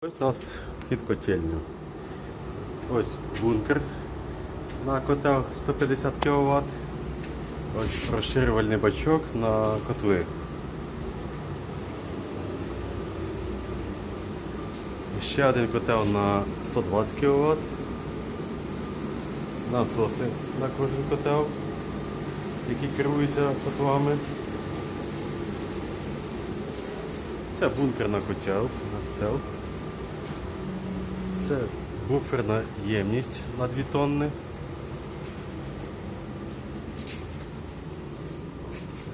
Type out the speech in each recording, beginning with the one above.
Ось у нас вхід в котельню. Ось бункер на котел 150 кВт. Ось розширювальний бачок на котли. Ще один котел на 120 кВт. Насоси на кожен котел, які керуються котлами. Це бункер на котел. На котел. Це буферна ємність на 2 тонни.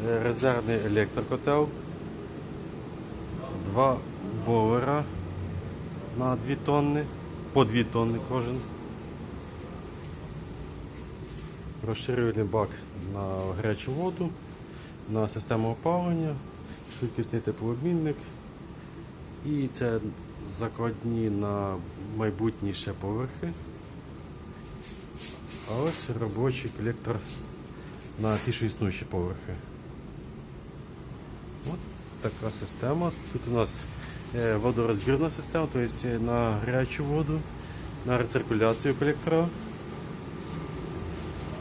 Е, Резервний електрокотел. Два бойлера на 2 тонни, по 2 тонни кожен. Розширювальний бак на гарячу воду, на систему опалення, швидкісний теплообмінник. І це закладні на майбутні ще поверхи. А ось робочий колектор на ті, що існуючі поверхи. От така система. Тут у нас е, водорозбірна система, тобто на гарячу воду, на рециркуляцію колектора.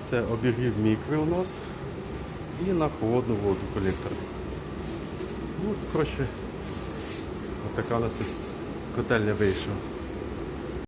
Це обігрів мікви у нас і на холодну воду колектор. Ну, коротше, От така у нас тут котельня вийшла.